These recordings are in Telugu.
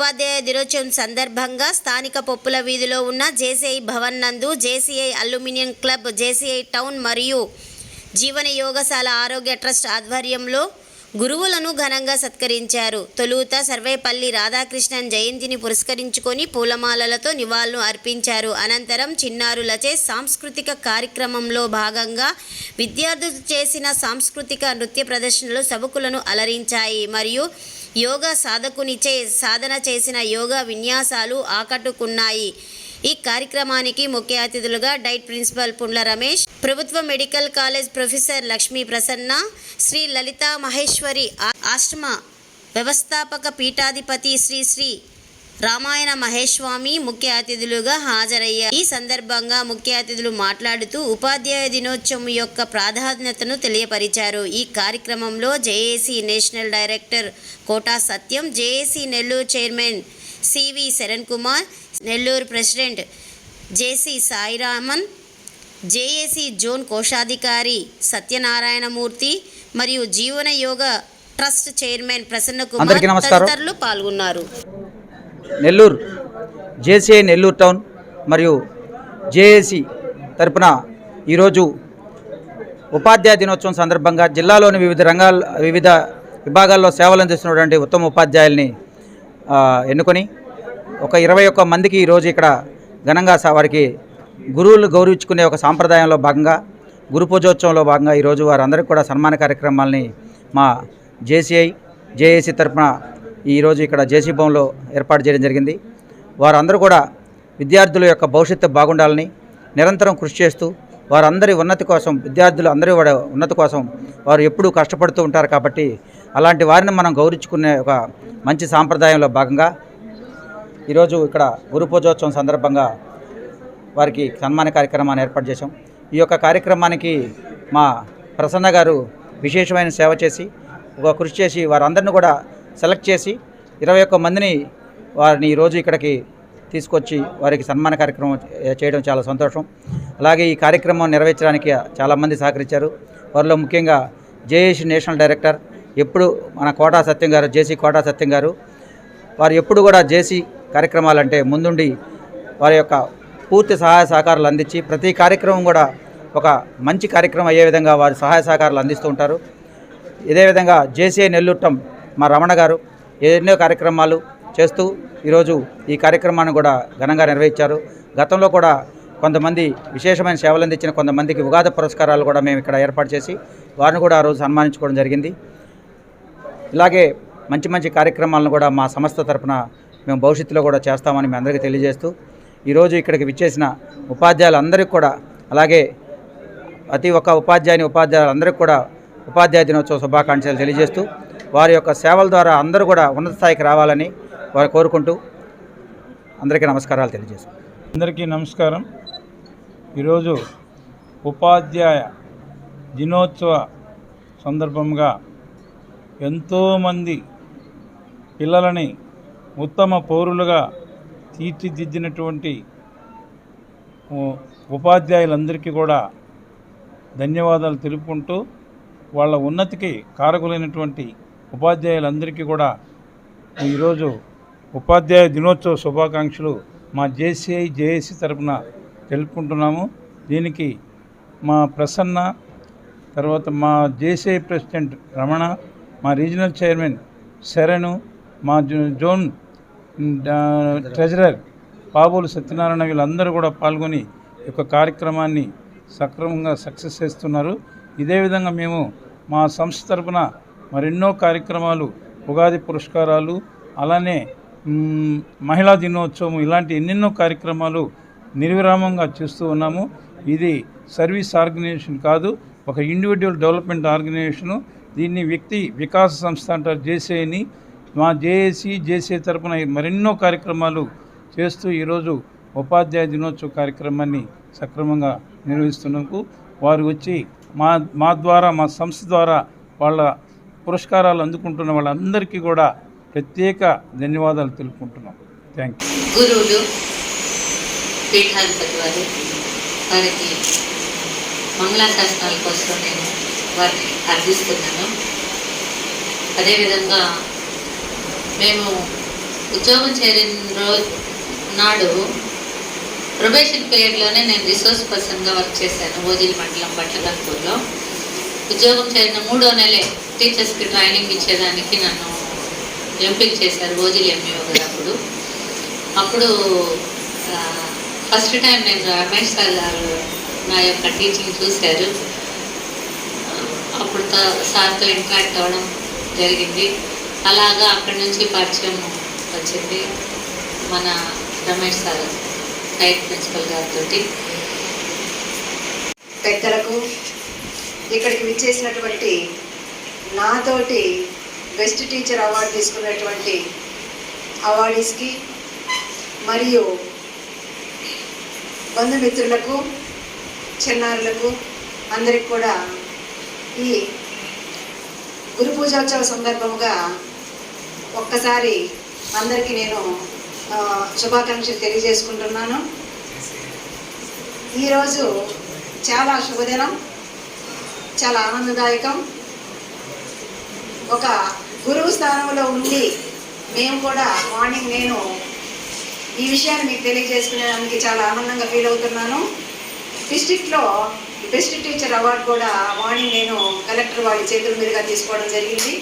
ఉపాధ్యాయ దినోత్సవం సందర్భంగా స్థానిక పప్పుల వీధిలో ఉన్న జేసీఐ భవన్ నందు JCI aluminium club JCI town మరియు జీవన యోగశాల ఆరోగ్య ట్రస్ట్ ఆధ్వర్యంలో గురువులను ఘనంగా సత్కరించారు. తొలుత సర్వేపల్లి రాధాకృష్ణన్ జయంతిని పురస్కరించుకొని పూలమాలలతో నివాళులు అర్పించారు. అనంతరం చిన్నారులచే సాంస్కృతిక కార్యక్రమంలో భాగంగా విద్యార్థులు చేసిన సాంస్కృతిక నృత్య ప్రదర్శనలు సభకులను అలరించాయి. మరియు యోగా సాధకునిచే సాధన చేసిన యోగా విన్యాసాలు ఆకట్టుకున్నాయి. ఈ కార్యక్రమానికి ముఖ్య అతిథులుగా డైట్ ప్రిన్సిపల్ పుండ్ల రమేష్ ప్రభుత్వ medical college professor Lakshmi Prasanna Sri Lalitha Maheshwari ఆశ్రమ వ్యవస్థాపక పీఠాధిపతి శ్రీ శ్రీ రామాయణ మహేశ్వామి ముఖ్య అతిథులుగా హాజరయ్యారు. ఈ సందర్భంగా ముఖ్య అతిథులు మాట్లాడుతూ ఉపాధ్యాయ దినోత్సవం యొక్క ప్రాధాన్యతను తెలియపరిచారు. ఈ కార్యక్రమంలో JAC national director Kota Satyam JAC Nellore chairman CV Saran Kumar Nellore president JC Sairaman JAC zone కోశాధికారి సత్యనారాయణమూర్తి మరియు జీవన యోగ ట్రస్ట్ చైర్మన్ ప్రసన్న కుమార్. తదితరులు పాల్గొన్నారు నెల్లూరు జేసీఐ నెల్లూరు టౌన్ మరియు జేఏసీ తరపున ఈరోజు ఉపాధ్యాయ దినోత్సవం సందర్భంగా జిల్లాలోని వివిధ రంగాల వివిధ విభాగాల్లో సేవలు అందిస్తున్నటువంటి ఉత్తమ ఉపాధ్యాయుల్ని ఎన్నుకొని ఒక ఇరవై ఒక్క మందికి ఈరోజు ఇక్కడ ఘనంగా వారికి గురువులు గౌరవించుకునే ఒక సాంప్రదాయంలో భాగంగా గురు పూజోత్సవంలో భాగంగా ఈరోజు వారందరికీ కూడా సన్మాన కార్యక్రమాలని మా జేసీఐ జేఏసీ తరపున ఈరోజు ఇక్కడ జేసీ భవన్లో ఏర్పాటు చేయడం జరిగింది. వారందరూ కూడా విద్యార్థుల యొక్క భవిష్యత్తు బాగుండాలని నిరంతరం కృషి చేస్తూ వారందరి ఉన్నతి కోసం విద్యార్థులు అందరి వాడి ఉన్నతి కోసం వారు ఎప్పుడూ కష్టపడుతూ ఉంటారు కాబట్టి అలాంటి వారిని మనం గౌరవించుకునే ఒక మంచి సాంప్రదాయంలో భాగంగా ఈరోజు ఇక్కడ గురు పూజోత్సవం సందర్భంగా వారికి సన్మాన కార్యక్రమాన్ని ఏర్పాటు చేశాం. ఈ యొక్క కార్యక్రమానికి మా ప్రసన్న గారు విశేషమైన సేవ చేసి ఒక కృషి చేసి వారందరిని కూడా సెలెక్ట్ చేసి ఇరవై ఒక్క మందిని వారిని ఈరోజు ఇక్కడికి తీసుకొచ్చి వారికి సన్మాన కార్యక్రమం చేయడం చాలా సంతోషం. అలాగే ఈ కార్యక్రమం నెరవేర్చడానికి చాలామంది సహకరించారు. వారిలో ముఖ్యంగా జేఏసీ నేషనల్ డైరెక్టర్ ఎప్పుడు మన కోటా సత్యం గారు జేసీ కోటా సత్యం గారు వారు ఎప్పుడు కూడా జేసీ కార్యక్రమాలంటే ముందుండి వారి యొక్క పూర్తి సహాయ సహకారాలు అందించి ప్రతి కార్యక్రమం కూడా ఒక మంచి కార్యక్రమం అయ్యే విధంగా వారి సహాయ సహకారాలు అందిస్తూ ఉంటారు. ఇదే విధంగా జేసీఐ నెల్లూటం మా రమణ గారు ఎన్నో కార్యక్రమాలు చేస్తూ ఈరోజు ఈ కార్యక్రమాన్ని కూడా ఘనంగా నిర్వహించారు. గతంలో కూడా కొంతమంది విశేషమైన సేవలు అందించిన కొంతమందికి ఉగాది పురస్కారాలు కూడా మేము ఇక్కడ ఏర్పాటు చేసి వారిని కూడా ఆ రోజు సన్మానించుకోవడం జరిగింది. ఇలాగే మంచి మంచి కార్యక్రమాలను కూడా మా సంస్థ తరపున మేము భవిష్యత్తులో కూడా చేస్తామని మీ అందరికీ తెలియజేస్తూ ఈరోజు ఇక్కడికి విచ్చేసిన ఉపాధ్యాయులందరికీ కూడా అలాగే ప్రతి ఒక్క ఉపాధ్యాయుని ఉపాధ్యాయులందరికీ కూడా ఉపాధ్యాయ దినోత్సవ శుభాకాంక్షలు తెలియజేస్తూ వారి యొక్క సేవల ద్వారా అందరూ కూడా ఉన్నత స్థాయికి రావాలని వారు కోరుకుంటూ అందరికీ నమస్కారాలు తెలియజేస్తాం. అందరికీ నమస్కారం. ఈరోజు ఉపాధ్యాయ దినోత్సవ సందర్భంగా ఎంతోమంది పిల్లలని ఉత్తమ పౌరులుగా తీర్చిదిద్దినటువంటి ఉపాధ్యాయులందరికీ కూడా ధన్యవాదాలు తెలుపుకుంటూ వాళ్ళ ఉన్నతికి కారకులైనటువంటి ఉపాధ్యాయులందరికీ కూడా ఈరోజు ఉపాధ్యాయ దినోత్సవ శుభాకాంక్షలు మా జేసీఐ జేఏసీ తరపున తెలుపుకుంటున్నాము. దీనికి మా ప్రసన్న తర్వాత మా జేసీఐ ప్రెసిడెంట్ రమణ మా రీజనల్ చైర్మన్ శరణు మా జో- జోన్ ట్రెజరర్ పాబోలు సత్యనారాయణ వీళ్ళందరూ కూడా పాల్గొని యొక్క కార్యక్రమాన్ని సక్రమంగా సక్సెస్ చేస్తున్నారు. ఇదే విధంగా మేము మా సంస్థ తరపున మరెన్నో కార్యక్రమాలు ఉగాది పురస్కారాలు అలానే మహిళా దినోత్సవం ఇలాంటి ఎన్నెన్నో కార్యక్రమాలు నిర్విరామంగా చేస్తూ ఉన్నాము. ఇది సర్వీస్ ఆర్గనైజేషన్ కాదు ఒక ఇండివిజువల్ డెవలప్మెంట్ ఆర్గనైజేషను దీన్ని వ్యక్తి వికాస సంస్థ అంటారు జేసీఐని మా జేఏసీ జేసీ తరపున మరెన్నో కార్యక్రమాలు చేస్తూ ఈరోజు ఉపాధ్యాయ దినోత్సవ కార్యక్రమాన్ని సక్రమంగా నిర్వహిస్తున్నందుకు వారు వచ్చి మా మా ద్వారా మా సంస్థ ద్వారా వాళ్ళ పురస్కారాలు అందుకుంటున్న వాళ్ళందరికీ కూడా ప్రత్యేక ధన్యవాదాలు తెలుపుకుంటున్నాం. థ్యాంక్ యూ గురువులు పీఠాధిపతి వారు వారికి మంగళాశాసనాల కోసం నేను వారిని అర్థిస్తున్నాను అదేవిధంగా మేము ఉద్యోగం చేరిన రోజు నాడు ప్రొబేషన్ పీరియడ్లోనే నేను రిసోర్స్ పర్సన్గా వర్క్ చేశాను ఓజిల్ మండలం బట్లగన్పూర్లో ఉద్యోగం చేరిన మూడో నెలే టీచర్స్కి ట్రైనింగ్ ఇచ్చేదానికి నన్ను ఎంపిక చేశారు ఓజిల్ ఎంఈఓ గారు అప్పుడు. అప్పుడు ఫస్ట్ టైం నేను రమేష్ సార్ గారు నా యొక్క టీచింగ్ చూశారు. అప్పుడు త- సార్తో ఇంటరాక్ట్ అవ్వడం జరిగింది. అలాగా అక్కడి నుంచి పరిచయం వచ్చింది మన రమేష్ సార్ హైట్ ప్రిన్సిపల్ గారితో పెద్దలకు ఇక్కడికి విచ్చేసినటువంటి నాతోటి బెస్ట్ టీచర్ అవార్డు తీసుకున్నటువంటి అవార్డీస్కి మరియు బంధుమిత్రులకు చిన్నారులకు అందరికి కూడా ఈ గురు పూజోత్సవ సందర్భంగా ఒక్కసారి అందరికీ నేను శుభాకాంక్షలు తెలియజేసుకుంటున్నాను. ఈరోజు చాలా శుభదినం చాలా ఆనందదాయకం. ఒక గురువు స్థానంలో ఉండి మేము కూడా మార్నింగ్ నేను ఈ విషయాన్ని మీకు తెలియజేసుకునేదానికి చాలా ఆనందంగా ఫీల్ అవుతున్నాను. డిస్టిక్లో బెస్ట్ టీచర్ అవార్డు కూడా మార్నింగ్ నేను కలెక్టర్ వాడి చేతుల మీదుగా తీసుకోవడం జరిగింది.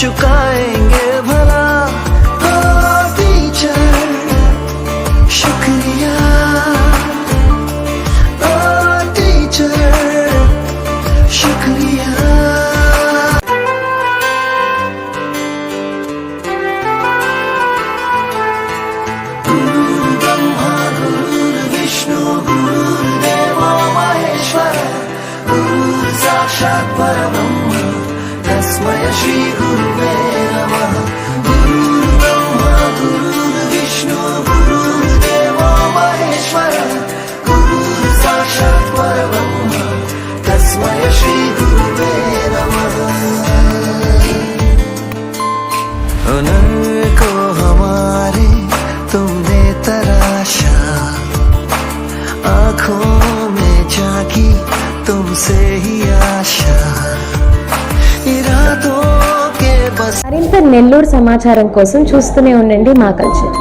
चुकाएंगे నెల్లూరు సమాచారం కోసం చూస్తూనే ఉండండి మా కల్చర్